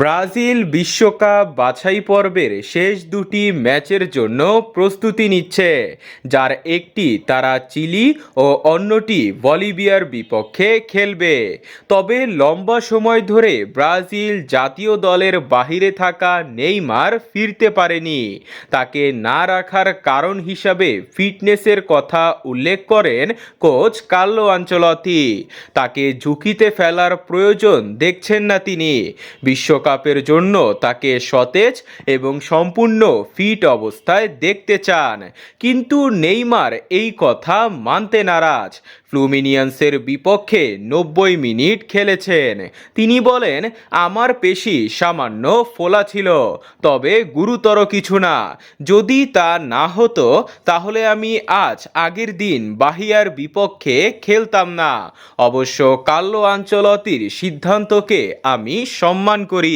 Brazil বিশ্বকাপ বাছাই পর্বের শেষ দুটি ম্যাচের জন্য প্রস্তুতি নিচ্ছে, যার একটি তারা চিলি ও অন্যটি বলিভিয়ার বিপক্ষে খেলবে। তবে লম্বা সময় ধরে ব্রাজিল জাতীয় দলের বাহিরে থাকা নেইমার ফিরতে পারেনি। তাকে না রাখার কারণ হিসাবে ফিটনেসের কথা উল্লেখ করেন কোচ কার্লো আঞ্চলতি। তাকে ঝুঁকিতে ফেলার প্রয়োজন দেখছেন না তিনি। বিশ্বকাপের জন্য তাকে সতেজ এবং সম্পূর্ণ ফিট অবস্থায় দেখতে চান। কিন্তু নেইমার এই কথা মানতে নারাজ। ফ্লুমিনিয়ান্সের বিপক্ষে নব্বই মিনিট খেলেছেন। তিনি বলেন, আমার পেশি সামান্য ফোলা ছিল, তবে গুরুতর কিছু না। যদি তা না হতো, তাহলে আমি আজ আগের দিন বাহিয়ার বিপক্ষে খেলতাম না। অবশ্য কাল্লো আঞ্চলতির সিদ্ধান্তকে আমি সম্মান করি।